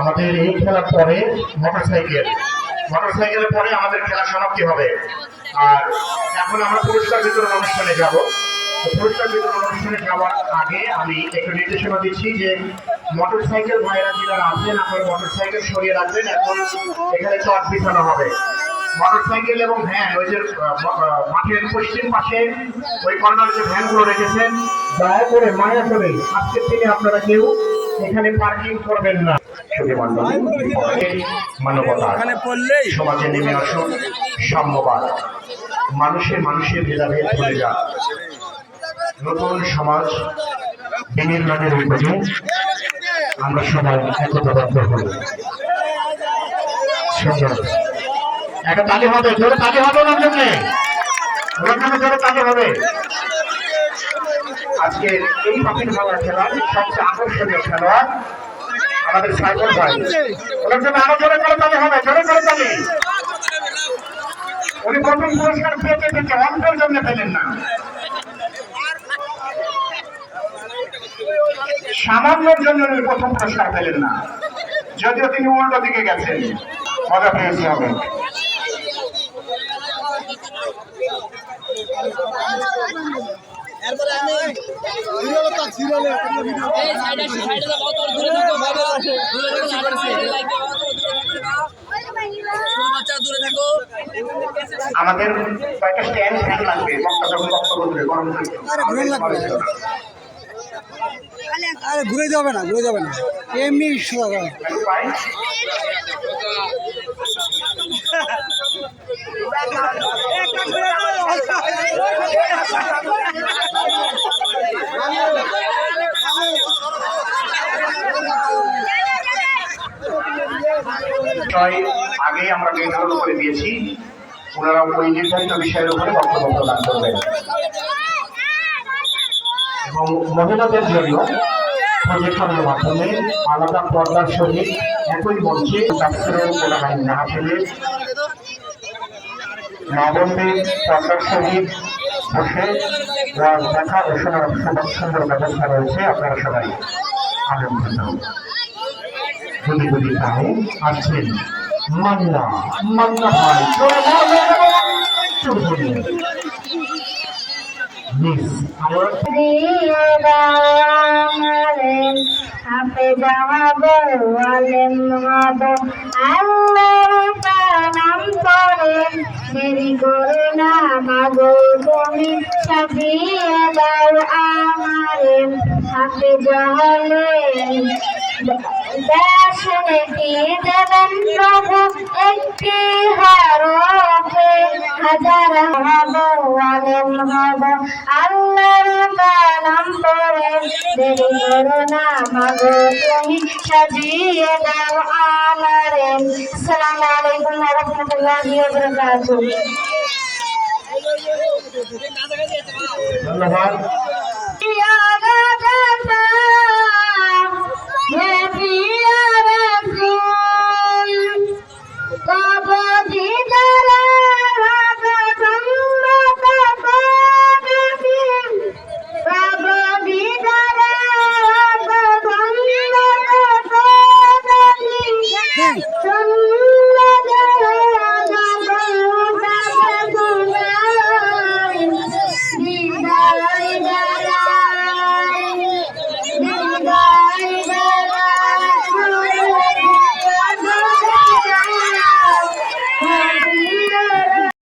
আমাদের এই খেলার পরে মোটরসাইকেল মোটরসাইকেলের পরে আমাদের খেলা সমাপ্তি হবে। আর এখন আমরা পুরস্কার বিতরণ অনুষ্ঠানে যাব। পুরস্কার বিতরণ অনুষ্ঠানে যাওয়ার আগে আমি একটু নির্দেশনা দিচ্ছি যে মোটরসাইকেল ভাইরা যারা আছেন, আপনার মোটরসাইকেল সরিয়ে রাখবেন। এখন এখানে চট বিছানো হবে। মোটরসাইকেল এবং ভ্যান ওই যে মাঠের পশ্চিম পাশে ওই কর্নারে যে ভ্যানগুলো রেখেছেন, দয়া করে মায়া করে আজকের দিনে আপনারা কেউ এখানে পার্কিং করবেন না। মানবতা। সমাজে নেমে আসুন। সাম্যবাদ। মানুষে মানুষে ভেদাভেদ ভুলে যান নতুন সমাজ বিনির্মাণের উপরে আমরা সবাই একতাবদ্ধ হই। সুন্দর একটা তালি হবে। জোরে তালি হবে ওনার জন্য। ওনার জন্য জোরে তালি হবে। আজকে এই পাখির খেলা খেলার সবচেয়ে আকর্ষণীয় খেলোয়াড় আমাদের সাইকেল ভাই। ওনার জন্য আরও জোরে করে তালি হবে, জোরে করে তালি উনি প্রথম পুরস্কার পেতে পেতে অল্পের জন্য পেলেন না। সামান্যর জন্য উনি প্রথম পুরস্কার পেলেন না। যদিও তিনি উল্টো দিকে গেছেন, মজা পেয়েছে হবে। এই সাইডে সাইডে যাও কত দূরে থাকো বাইরে দূরে থাকো সাইডে সাইডে লাইকে কত দূরে থাকো বাচ্চা দূরে থাকো আমাদের কয়েকটা স্ট্যান্ড ফ্যান লাগবে বক্তা যখন বক্তব্য দেবে গরম আরে ঘুরে লাগবে। আরে ঘুরে যাবে না ঘুরে যাবে না। এমনি সোজা আগেই আমরা নির্ধারণ করে দিয়েছি। ওনারা ওই নির্ধারিত বিষয়ের উপরে বক্তব্য প্রদান করবেন। এবং মহিলাদের জন্য প্রজেকশনের মাধ্যমে আলাদা পর্দার সহিত একই মঞ্চে কোলাহাই না ফেলে নবমী পর্দার সহিত বসে দেখা ও শোনার সুন্দর ব্যবস্থা রয়েছে। আপনারা সবাই আনন্দিত। গুলি গুলি গায়ে আসছেন মান্না মান্না ভাই বলো। মিস আমার আপে যাওয়াবো আলেম হব আল্লাহর নাম করে দেরি করো দাসনে কি দেবেন প্রভু একটি হারফে হাজার হব আলেম হব আল্লাহর নাম করে দেরি করো না মাগো তুমি সাজিয়ে দাও আমারে আসসালামু আলাইকুম ওয়া রাহমাতুল্লাহি ওয়া বারাকাতুহু ধন্যবাদ